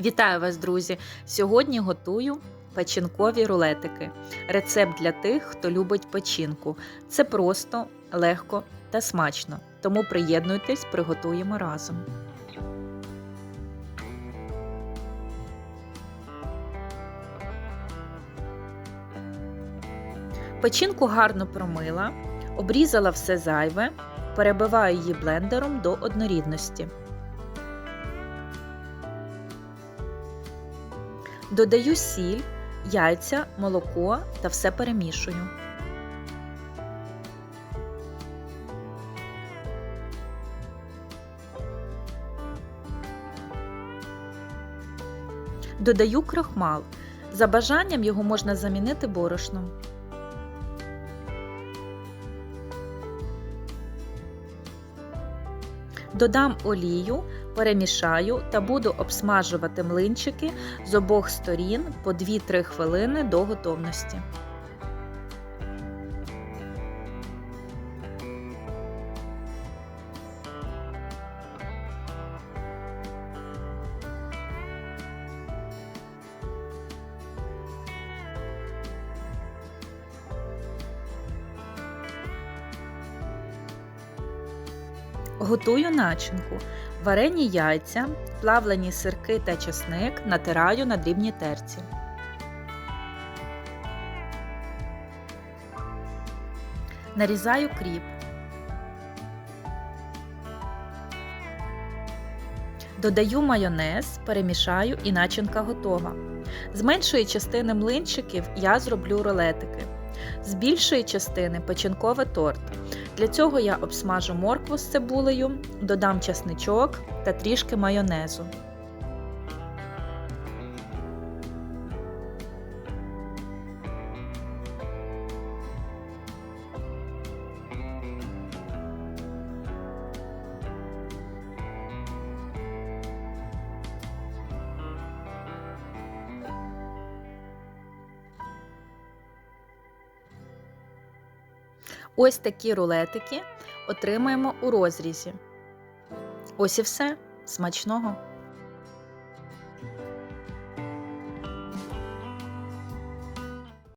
Вітаю вас, друзі! Сьогодні готую печінкові рулетики. Рецепт для тих, хто любить печінку. Це просто, легко та смачно. Тому приєднуйтесь, приготуємо разом. Печінку гарно промила, обрізала все зайве, перебиваю її блендером до однорідності. Додаю сіль, яйця, молоко та все перемішую. Додаю крохмал. За бажанням його можна замінити борошном. Додам олію, перемішаю та буду обсмажувати млинчики з обох сторін по 2-3 хвилини до готовності. Готую начинку. Варені яйця, плавлені сирки та чесник натираю на дрібній терці. Нарізаю кріп. Додаю майонез, перемішаю і начинка готова. З меншої частини млинчиків я зроблю рулетики. З більшої частини печінкове торт. Для цього я обсмажу моркву з цибулею, додам чесничок та трішки майонезу. Ось такі рулетики отримаємо у розрізі. Ось і все. Смачного!